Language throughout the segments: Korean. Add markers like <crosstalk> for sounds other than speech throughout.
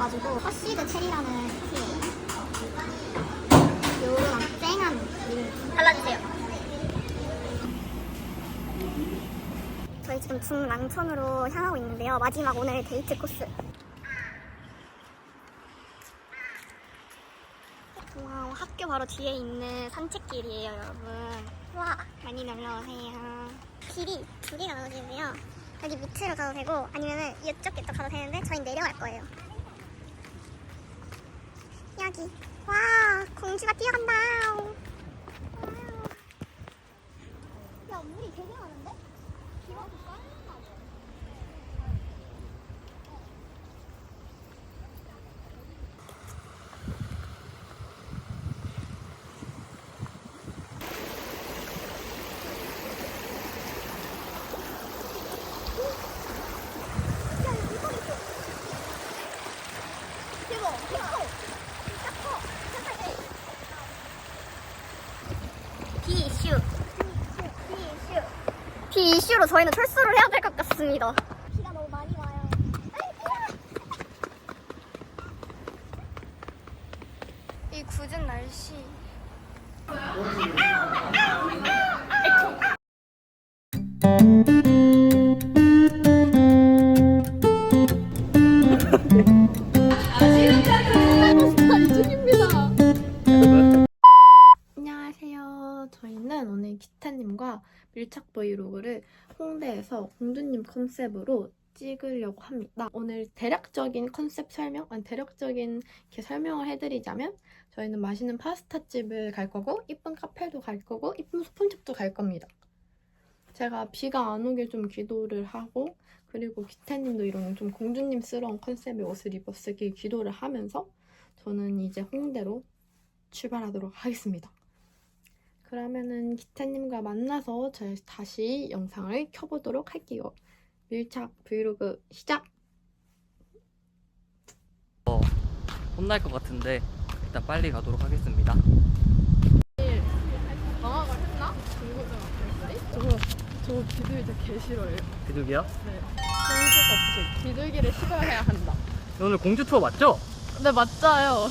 풀톤이어가지고 허시드 체리라는 향이에요. 요런 쨍한 느낌. 발라주세요. 저희 지금 중랑천으로 향하고 있는데요. 마지막 오늘 데이트 코스. 와, 학교 바로 뒤에 있는 산책길이에요, 여러분. 와, 많이 놀러 오세요. 길이 두 개가 나눠지는데요. 여기 밑으로 가도 되고 아니면은 이쪽에 또 가도 되는데 저희 내려갈 거예요. 여기. 와, 공주가 뛰어간다. 와우. 야, 물이 되게 많은데? 비와도 쌓였나 봐. 야, 이거 이거. 대박, 대박. 진짜 커. 잠깐만. 비이슈. 비이슈. 비이슈로 저희는 철수를 해야 될 것 같습니다. 밀착 브이로그를 홍대에서 공주님 컨셉으로 찍으려고 합니다. 오늘 대략적인 컨셉 설명, 아니 대략적인 이렇게 설명을 해드리자면 저희는 맛있는 파스타 집을 갈 거고 이쁜 카페도 갈 거고 이쁜 소품집도 갈 겁니다. 제가 비가 안 오길 좀 기도를 하고 그리고 기타님도 이런 좀 공주님스러운 컨셉의 옷을 입었으길 기도를 하면서 저는 이제 홍대로 출발하도록 하겠습니다. 그러면은 기태님과 만나서 저희 다시 영상을 켜보도록 할게요. 밀착 브이로그 시작! 혼날 것 같은데 일단 빨리 가도록 하겠습니다. 방학을 했나? 중고등학생들이? 저거 저거 비둘기 개 싫어요. 비둘기요? 공주가 없이 비둘기를 싫어해야 한다. 오늘 공주 투어 맞죠? 네 맞아요.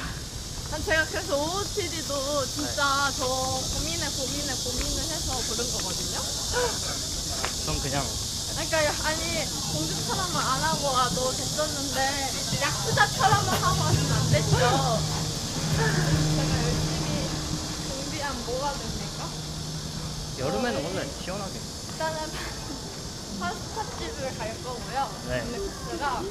난 제가 그래서 OOTD도 진짜 저 고민에 고민에 고민을 해서 부른 거거든요. 전 그냥 그러니까 아니 공주처럼만 안 하고 와도 됐었는데 약수자처럼만 하고 왔으면 안 됐죠. 제가 열심히 준비한 뭐가 됩니까? 여름에는 원래 시원하게. 일단은 파스타집을 갈 거고요. 네. 근데 코스가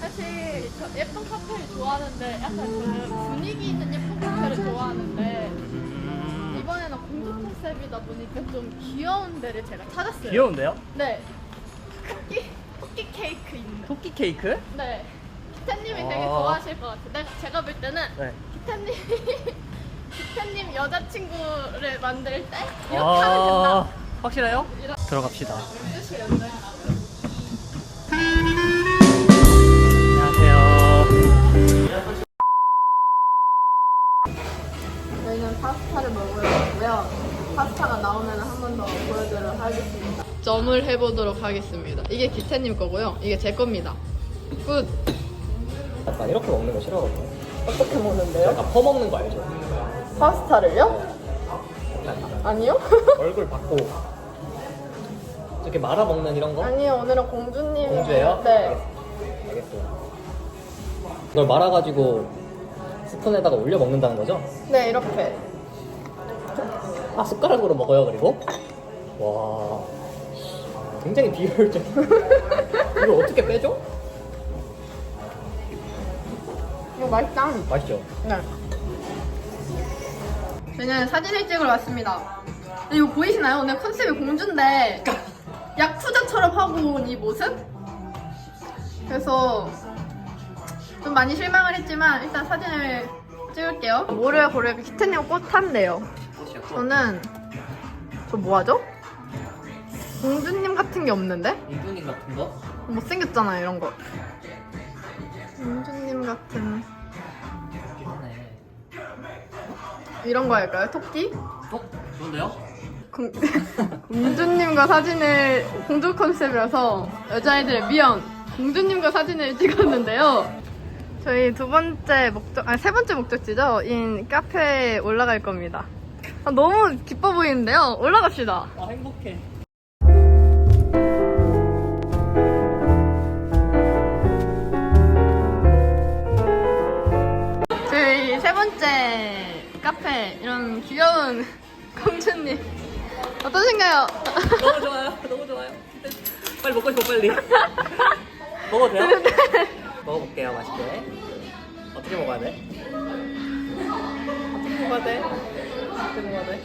사실 저 예쁜 카페를 좋아하는데 약간 그 분위기 있는 예쁜 카페를 좋아하는데 음, 이번에는 공주 컨셉이다 보니까 좀 귀여운 데를 제가 찾았어요. 귀여운데요? 네. 토끼 토끼 케이크 있는. 토끼 케이크? 네. 기타님이 되게 아. 좋아하실 것 같아요. 내가 제가 볼 때는 네. 기타님 <laughs> 기타님 여자친구를 만들 때 이렇게 아. 하면 된다. 확실해요? 들어갑시다. 안녕하세요. 저희는 파스타를 먹으러 왔고요. 파스타가 나오면 한 번 더 보여드리도록 하겠습니다. 점을 해보도록 하겠습니다. 이게 기태님 거고요. 이게 제 겁니다. 끝. 약간 이렇게 먹는 거 싫어하거든요. 어떻게 먹는데요? 약간 퍼먹는 거 알죠? 파스타를요? 아니요? 얼굴 받고 이렇게 말아 먹는 이런 거? 아니요, 오늘은 공주님. 공주예요? 네. 알겠어요. 이걸 말아가지고 스푼에다가 올려 먹는다는 거죠? 네, 이렇게. 아 숟가락으로 먹어요 그리고? 와 굉장히 비효율적. <laughs> 이걸 어떻게 빼죠? 이거 맛있다. 맛있죠? 네. 저희는 사진을 찍으러 왔습니다. 이거 보이시나요? 오늘 컨셉이 공주인데 야쿠자처럼 하고 온 이 모습? 그래서 좀 많이 실망을 했지만 일단 사진을 찍을게요. 뭐를 고를까? 키트님 꽃 탄대요. 저는 저 뭐하죠? 공주님 같은 게 없는데? 인두님 같은 거? 못생겼잖아요 이런 거. 공주님 같은. 이런 거 할까요? 토끼? 어? 좋은데요? 공, <laughs> 공주님과 사진을 공주 컨셉이라서 여자애들의 미연 공주님과 사진을 찍었는데요. 저희 두 번째 목적, 아니 세 번째 목적지죠. 인 카페에 올라갈 겁니다. 아, 너무 기뻐 보이는데요. 올라갑시다. 아 행복해. 저희 세 번째 카페 이런 귀여운 <laughs> 공주님 어떠신가요? 너무 좋아요. 너무 좋아요. 빨리 먹고 싶어 빨리. 먹어도 돼요? 먹어볼게요 맛있게. 어떻게 먹어야 돼? 어떻게 먹어야 돼? 어떻게 먹어야 돼?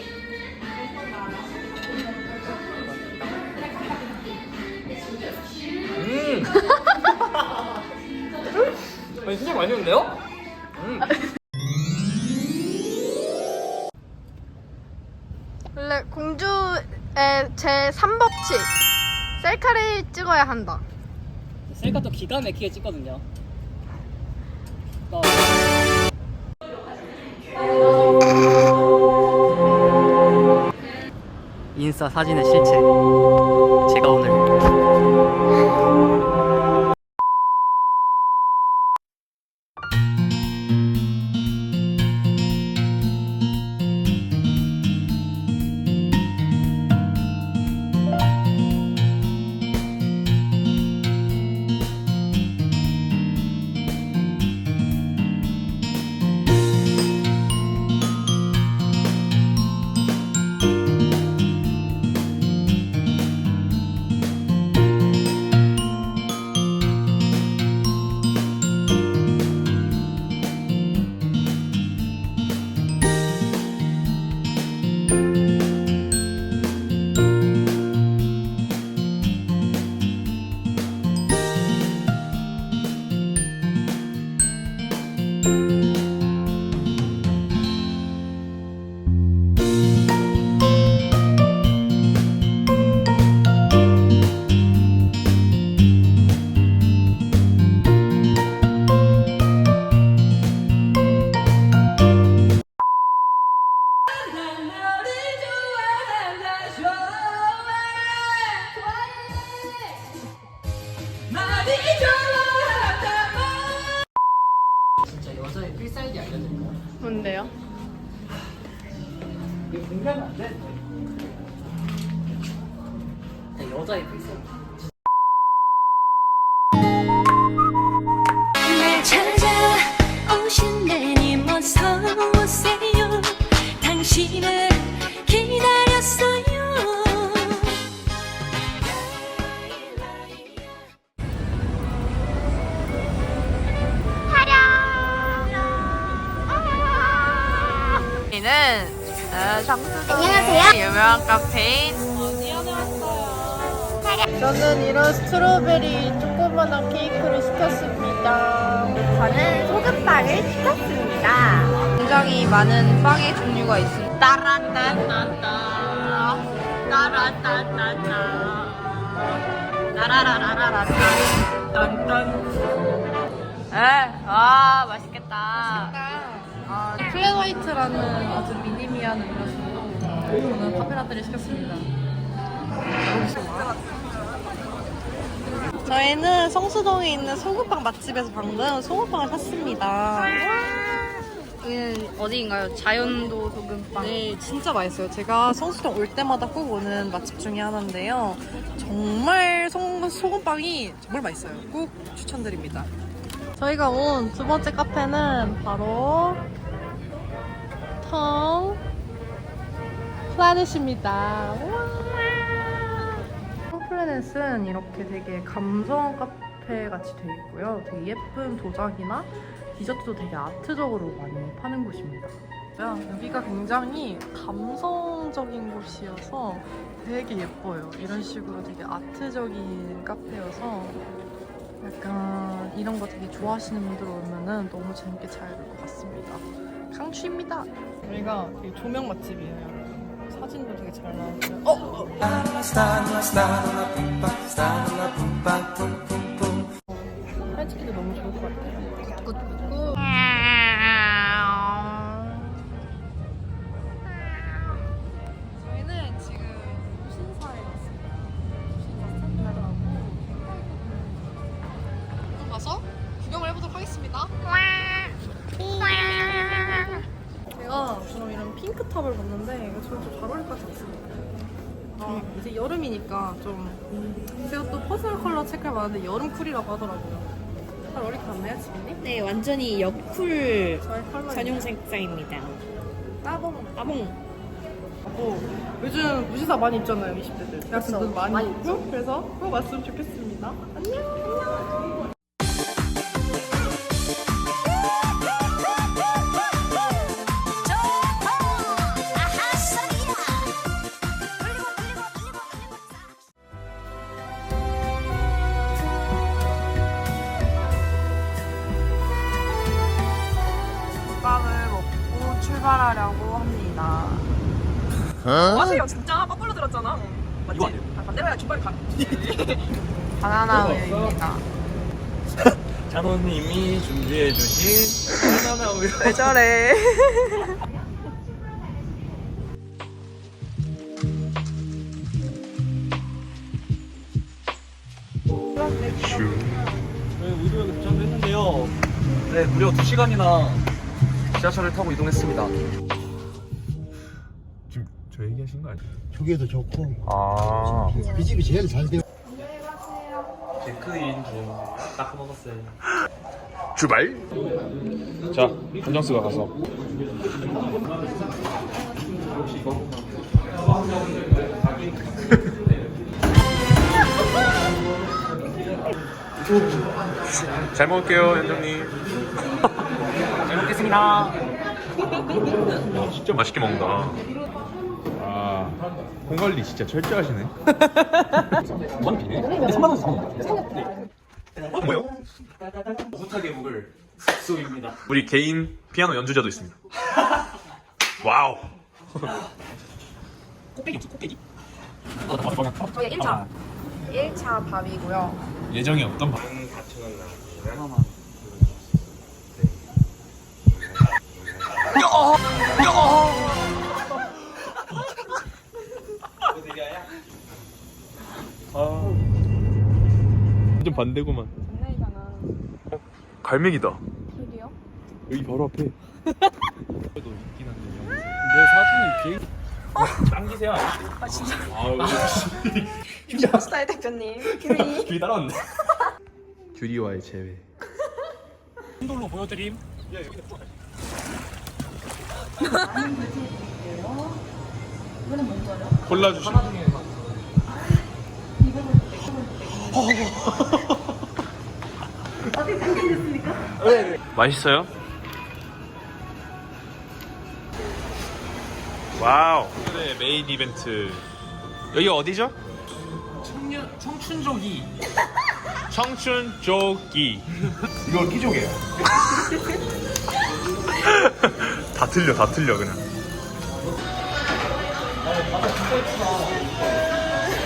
음. <laughs> 아니 진짜 맛있는데요? 음. 제 3법칙 셀카를 찍어야 한다. 셀카 또 기가 막히게 찍거든요. 어. 인싸 사진의 실체. 제가 오늘 여자의 필살기. 날 찾아오신 내님 어서 오세요 당신을 기다렸어요 저희는 장수동의 안녕하세요. 유명한 카페인 저는 이런 스트로베리 조그만한 케이크를 시켰습니다. 저는 소금빵을 시켰습니다. 굉장히 많은 빵의 종류가 있습니다. 따란따따따 따란따따따 따라라라라라 딴딴 에아 맛있겠다. 아, 플랫화이트라는 아주 미니미한 음료수로 저는 카페라떼를 시켰습니다. 저희는 성수동에 있는 소금빵 맛집에서 방금 소금빵을 샀습니다. 여기는 어디인가요? 자연도 소금빵. 네, 진짜 맛있어요. 제가 성수동 올 때마다 꼭 오는 맛집 중에 하나인데요. 정말 송, 소금빵이 정말 맛있어요. 꼭 추천드립니다. 저희가 온 두 번째 카페는 바로 텅 플라넷입니다. 텅 플라넷은 이렇게 되게 감성 카페 같이 돼 있고요. 되게 예쁜 도자기나 디저트도 되게 아트적으로 많이 파는 곳입니다. 여기가 굉장히 감성적인 곳이어서 되게 예뻐요. 이런 식으로 되게 아트적인 카페여서 약간 이런 거 되게 좋아하시는 분들 오면은 너무 재밌게 잘 볼 것 같습니다. 강추입니다. 여기가 되게 조명 맛집이에요. 사진도 되게 잘 나오고요. 어! 사진도 너무 좋을 것 같아요. 이제 여름이니까 좀 제가 또 퍼스널 컬러 체크해 봤는데 여름 쿨이라고 하더라고요. 잘 어울릴 것 같나요, 지민님? 네, 완전히 저의 컬러 전용 색상입니다. 따봉. 따봉. 뭐 요즘 무시사 많이 입잖아요 20대들. 대학생들 많이, 입고. 그래서 꼭 왔으면 좋겠습니다. 안녕 바나나 우유입니다. <laughs> 장모님이 준비해 주신 바나나 우유. 왜 저래 저희 우유에 도착했는데요. 네, 무려 2시간이나 지하철을 타고 이동했습니다. 지금 저 얘기하신 거 아니에요? 조개도 좋고 아그 집이 제일 잘 되고 데크인 중딱 먹었어요. 출발 자 한정수가 가서 <laughs> 잘 먹을게요 현정님 잘 먹겠습니다. 진짜 <laughs> 맛있게 먹는다 아 공관리 진짜 철저하시네 만 비네? 3만 원 사. 어, 뭐요? 오붓하게 묵을 숙소입니다. 우리 개인 피아노 연주자도 있습니다 와우 꼭대기 없어, 꼭대기? 저희 1차. 1차 밥이고요. 예정이 없던 밥 반대구만. 어? 갈매기다. 저기요? 여기 바로 앞에. 그래도 있긴 한데 내 사진이 비행... <laughs> 당기세요. 아 진짜. 아우 스타일 대표님. 길 <laughs> 따라왔네. <laughs> 규리와의 재회. 신돌로 보여드림. 골라주시 <laughs> 맛있어요? 와우. 오늘의 메인 이벤트. 여기 어디죠? 청년, 청춘족이 청춘 조기. 이거 끼조개야. <laughs> 다 틀려 다 틀려 그냥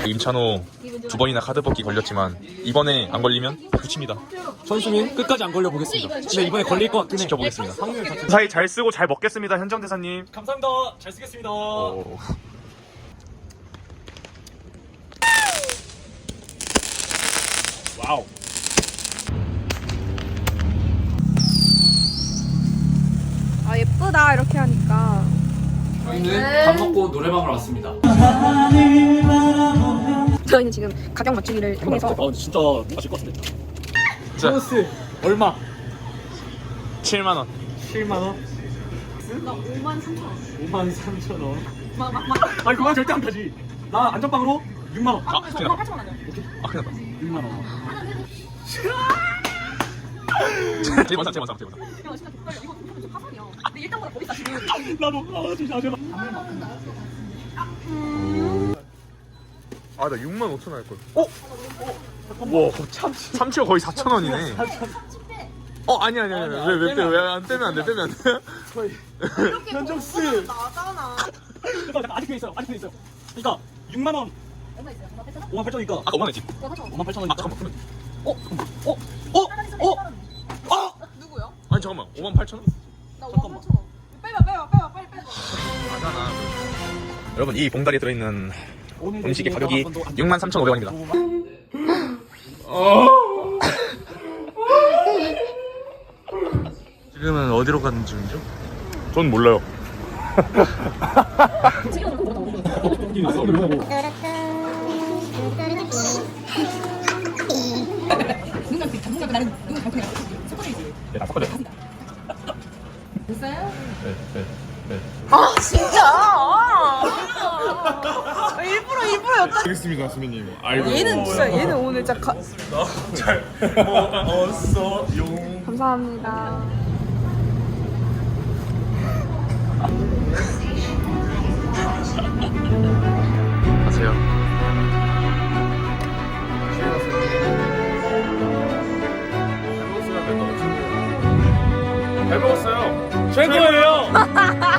임찬호 두 번이나 카드 뽑기 걸렸지만 이번에 안 걸리면 붙입니다. 선수는 끝까지 안 걸려보겠습니다. 근데 이번에 걸릴 것 같긴 해. 지켜보겠습니다. 사이 잘 쓰고 잘 먹겠습니다, 현정 대사님. 감사합니다. 잘 쓰겠습니다. 오. 와우. 아 예쁘다 이렇게 하니까. 저희는 밥 먹고 노래방을 왔습니다. 저희는 지금 가격 맞추기를 통해서 아 진짜 맛있을 것 같은데. 자. 소스 얼마? 7만 원. 7만 원? 나 5만 3천 원. 5만 3천 원. 아니 그건 절대 안 가지. 나 안전빵으로 6만 원. 아, 큰일 났다. 아, 큰일 났다. 6만 원. 제일 먼저, 제일 먼저, 제일 먼저. 나도 아 진짜 제발. 아, 나 6만 5천 원 할걸. 어? 와, 참치. 참치가 거의 4천 원이네. 어, 아니, 아니, 아니. 왜, 왜, 빼? 왜안 빼면 안 돼, 빼면 안 돼? <laughs> 현정씨. 나잖아. 잠깐 잠깐 아직 돼 있어요. 아직 돼 있어요. 그러니까 6만 원. 5만 8천 원이니까. 아까 5만 원이지. 5만 8천 아, 원이니까. 잠깐만. 그러면. 어? 어? 어? 어? 잠깐만. 5만 8천 원? 나 잠깐만. 5만 8천 원. 빼봐 빼봐 빼봐 빨리 빼봐. 맞아 여러분, 이 봉다리에 들어있는 음식의 가격이 한 번도 안 6만 3,500원입니다. 지금은 어디로 가는 중이죠? 전 몰라요. 네, <laughs> 다 섞어줘요. 됐어요? 네, 네, 네. 아 진짜. 아. 일부러 일부러 였다. 알겠습니다, 수민님. 아이고. 얘는 진짜 얘는 오늘 진짜 가... <laughs> 잘 먹었어, 용. 감사합니다. 먹었어요. 잘 먹었어요. 최고예요. <laughs>